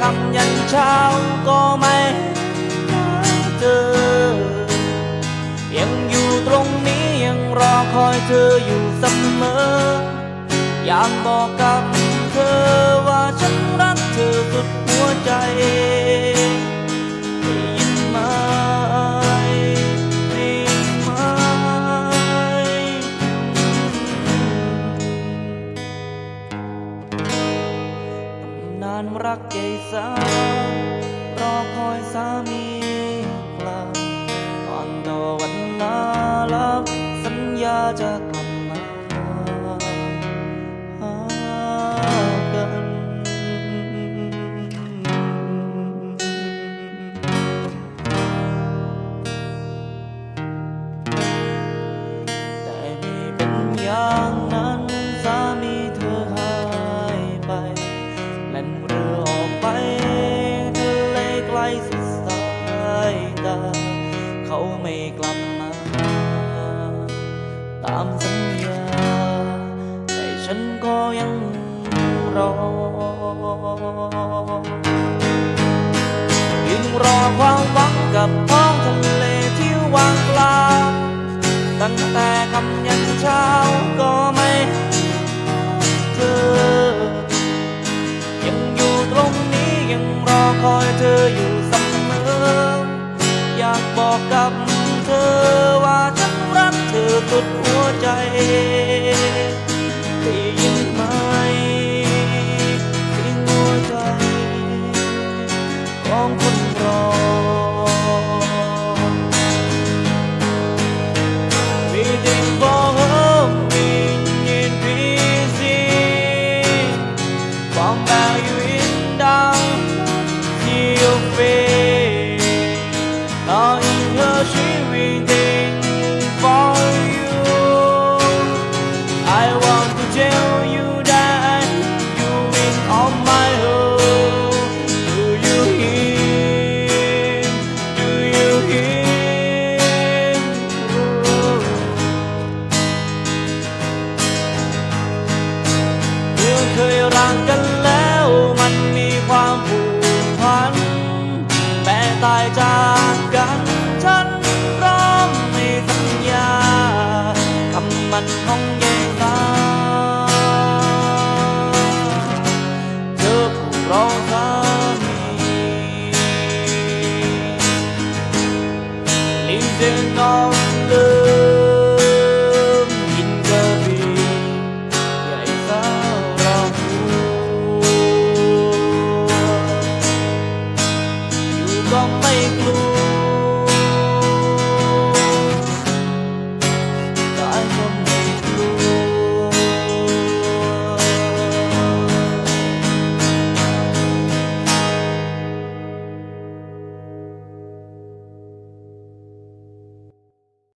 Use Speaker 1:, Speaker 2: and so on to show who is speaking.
Speaker 1: คำยันเช้าก็ไม่เจอ ยังอยู่ตรงนี้ยังรอคอยเธออยู่เสมอ อยากบอกกับเธอว่าฉันรักเธอสุดหัว รักใหญ่สาวรอคอยสามีกลับก่อนดอวันลาลับสัญญาจะ ตา เขาไม่กลับมา ตามสัญญา แต่ฉันก็ยังรอยืนรอความหวังกับท้องทะเลที่ว่างเปล่า ตั้งแต่คำยันเช้าก็ไม่เจอ ยังอยู่ตรงนี้ยังรอคอยเธออยู่า จากกัน ฉันพร้อมในสัญญาคำมันของเยงตาเธอผู้รอสามี Listen on the make love.